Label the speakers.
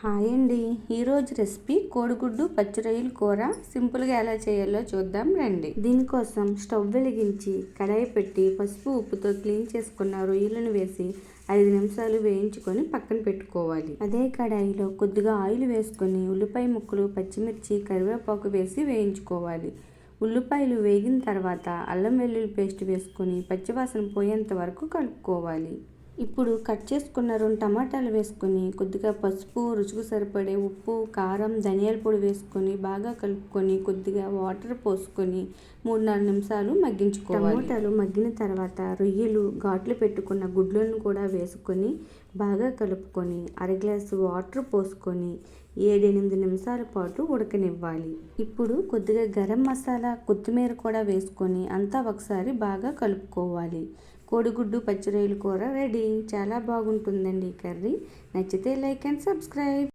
Speaker 1: Hi అండి. ఈరోజు recipe కోడిగుడ్డు పచ్చిరొయ్యల కూర. సింపుల్గా ఎలా చేయాలో చూద్దాం రండి. దీనికోసం స్టవ్ వెలిగించి కడాయి పెట్టి పసుపు ఉప్పుతో క్లీన్ చేసుకున్న రొయ్యలను వేసి ఐదు నిమిషాలు వేయించుకొని పక్కన పెట్టుకోవాలి. అదే కడాయిలో కొద్దిగా ఆయిల్ వేసుకొని ఉల్లిపాయ ముక్కలు పచ్చిమిర్చి కరివేపాకు వేసి వేయించుకోవాలి. ఉల్లిపాయలు వేగిన తర్వాత అల్లం వెల్లుల్లి పేస్ట్ వేసుకొని పచ్చివాసన పోయేంత వరకు కలుపుకోవాలి. ఇప్పుడు కట్ చేసుకున్న రెండు టమాటాలు వేసుకొని కొద్దిగా పసుపు రుచికి సరిపడే ఉప్పు కారం ధనియాల పొడి వేసుకొని బాగా కలుపుకొని కొద్దిగా వాటర్ పోసుకొని మూడు నాలుగు నిమిషాలు మగ్గించుకోవాలి. టమాటాలు మగ్గిన తర్వాత రొయ్యలు ఘాట్లు పెట్టుకున్న గుడ్లను కూడా వేసుకొని బాగా కలుపుకొని అర గ్లాసు వాటర్ పోసుకొని ఏడెనిమిది నిమిషాల పాటు ఉడకనివ్వాలి. ఇప్పుడు కొద్దిగా గరం మసాలా కొత్తిమీర కూడా వేసుకొని అంతా ఒకసారి బాగా కలుపుకోవాలి. కోడిగుడ్డు పచ్చిరొయ్యల కూర రెడీ. చాలా బాగుంటుందండి ఈ కర్రీ. నచ్చితే లైక్ అండ్ సబ్స్క్రైబ్.